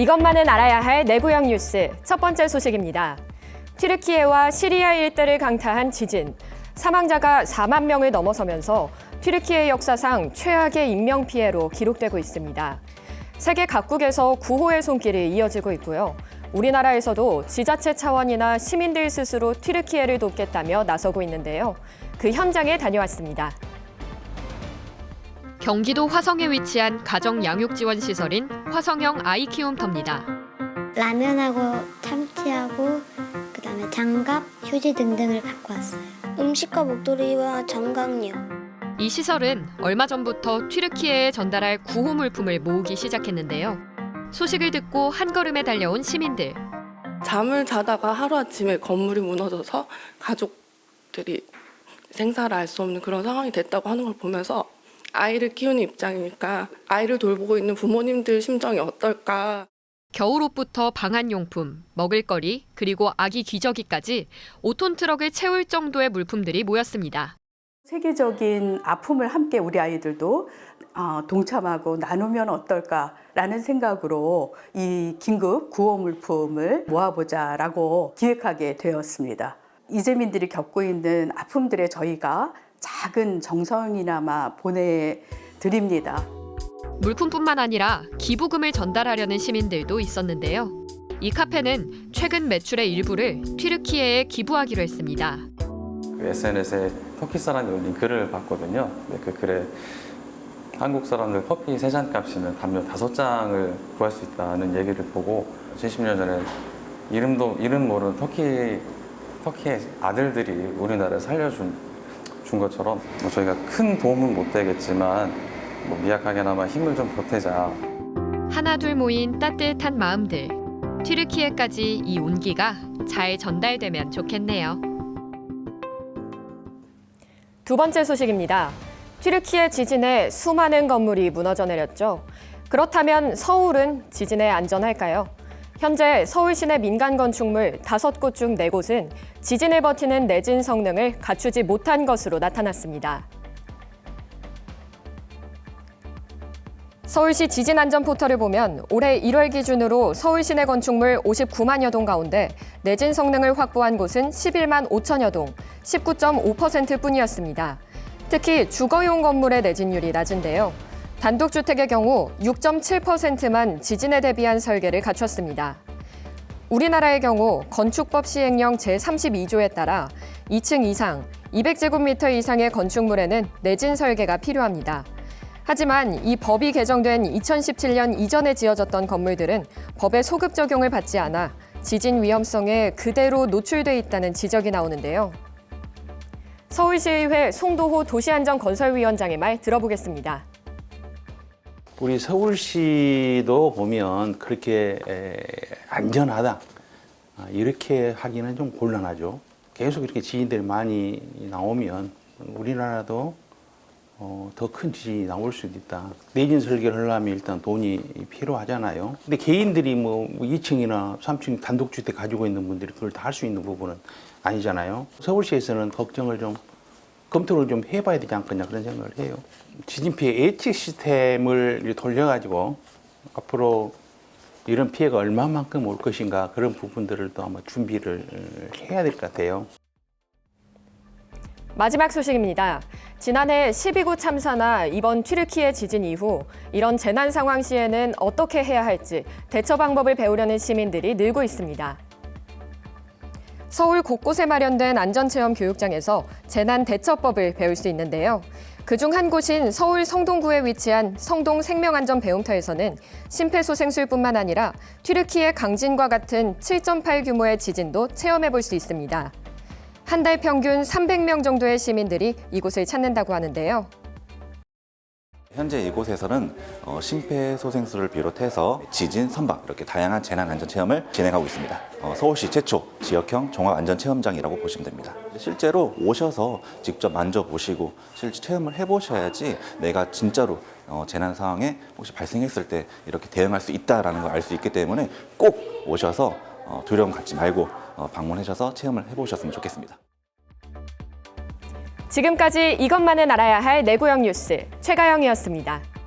이것만은 알아야 할 내구형 뉴스 첫 번째 소식입니다. 튀르키예와 시리아 일대를 강타한 지진. 사망자가 4만 명을 넘어서면서 튀르키예 역사상 최악의 인명 피해로 기록되고 있습니다. 세계 각국에서 구호의 손길이 이어지고 있고요. 우리나라에서도 지자체 차원이나 시민들 스스로 튀르키예를 돕겠다며 나서고 있는데요. 그 현장에 다녀왔습니다. 경기도 화성에 위치한 가정 양육 지원 시설인 화성형 아이 키움터입니다. 라면하고 참치하고 그다음에 장갑, 휴지 등등을 갖고 왔어요. 음식과 목도리와 장갑요. 이 시설은 얼마 전부터 튀르키예에 전달할 구호 물품을 모으기 시작했는데요. 소식을 듣고 한 걸음에 달려온 시민들. 잠을 자다가 하루아침에 건물이 무너져서 가족들이 생사를 알 수 없는 그런 상황이 됐다고 하는 걸 보면서 아이를 키우는 입장이니까 아이를 돌보고 있는 부모님들 심정이 어떨까 겨울옷부터 방한용품, 먹을거리, 그리고 아기 기저귀까지 5톤 트럭을 채울 정도의 물품들이 모였습니다. 세계적인 아픔을 함께 우리 아이들도 어, 동참하고 나누면 어떨까라는 생각으로 이 긴급 구호 물품을 모아보자라고 기획하게 되었습니다. 이재민들이 겪고 있는 아픔들에 저희가 작은 정성이나마 보내드립니다. 물품뿐만 아니라 기부금을 전달하려는 시민들도 있었는데요. 이 카페는 최근 매출의 일부를 튀르키예에 기부하기로 했습니다. 그 SNS에 터키 사람이 올린 글을 봤거든요. 그 글에 한국 사람들 커피 세 잔 값이면 담요 다섯 장을 구할 수 있다는 얘기를 보고 70년 전에 이름도 이름 모르는 터키 터키의 아들들이 우리나라를 살려준 준 것처럼 뭐 저희가 큰 도움은 못 되겠지만 뭐 미약하게나마 힘을 좀 보태자 하나 둘 모인 따뜻한 마음들. 튀르키예까지 이 온기가 잘 전달되면 좋겠네요. 두 번째 소식입니다. 튀르키예 지진에 수많은 건물이 무너져 내렸죠. 그렇다면 서울은 지진에 안전할까요? 현재 서울 시내 민간 건축물 다섯 곳 중 네곳은 지진을 버티는 내진 성능을 갖추지 못한 것으로 나타났습니다. 서울시 지진 안전 포털을 보면 올해 1월 기준으로 서울 시내 건축물 59만여 동 가운데 내진 성능을 확보한 곳은 11만 5천여 동, 19.5%뿐이었습니다. 특히 주거용 건물의 내진율이 낮은데요. 단독주택의 경우 6.7%만 지진에 대비한 설계를 갖췄습니다. 우리나라의 경우 건축법 시행령 제32조에 따라 2층 이상, 200제곱미터 이상의 건축물에는 내진 설계가 필요합니다. 하지만 이 법이 개정된 2017년 이전에 지어졌던 건물들은 법의 소급 적용을 받지 않아 지진 위험성에 그대로 노출돼 있다는 지적이 나오는데요. 서울시의회 송도호 도시안전건설위원장의 말 들어보겠습니다. 우리 서울시도 보면 그렇게 에, 안전하다 아, 이렇게 하기는 좀 곤란하죠. 계속 이렇게 지진들이 많이 나오면 우리나라도 어, 더 큰 지진이 나올 수도 있다. 내진 설계를 하려면 일단 돈이 필요하잖아요. 근데 개인들이 뭐 2층이나 3층 단독주택 가지고 있는 분들이 그걸 다 할 수 있는 부분은 아니잖아요. 서울시에서는 걱정을 좀 검토를 좀 해봐야 되지 않겠냐 그런 생각을 해요. 지진 피해 예측 시스템을 돌려가지고 앞으로 이런 피해가 얼마만큼 올 것인가 그런 부분들을 또 아마 준비를 해야 될 것 같아요. 마지막 소식입니다. 지난해 12구 참사나 이번 튀르키예 지진 이후 이런 재난 상황 시에는 어떻게 해야 할지 대처 방법을 배우려는 시민들이 늘고 있습니다. 서울 곳곳에 마련된 안전체험 교육장에서 재난 대처법을 배울 수 있는데요. 그중 한 곳인 서울 성동구에 위치한 성동 생명안전 배움터에서는 심폐소생술뿐만 아니라 튀르키예 강진과 같은 7.8 규모의 지진도 체험해 볼 수 있습니다. 한 달 평균 300명 정도의 시민들이 이곳을 찾는다고 하는데요. 현재 이곳에서는 어, 심폐소생술을 비롯해서 지진, 선박 이렇게 다양한 재난안전체험을 진행하고 있습니다. 어, 서울시 최초 지역형 종합안전체험장이라고 보시면 됩니다. 실제로 오셔서 직접 만져보시고 실제 체험을 해보셔야지 내가 진짜로 어, 재난 상황에 혹시 발생했을 때 이렇게 대응할 수 있다라는 걸 알 수 있기 때문에 꼭 오셔서 어, 두려움 갖지 말고 어, 방문하셔서 체험을 해보셨으면 좋겠습니다. 지금까지 이것만은 알아야 할 내구형 뉴스 최가영이었습니다.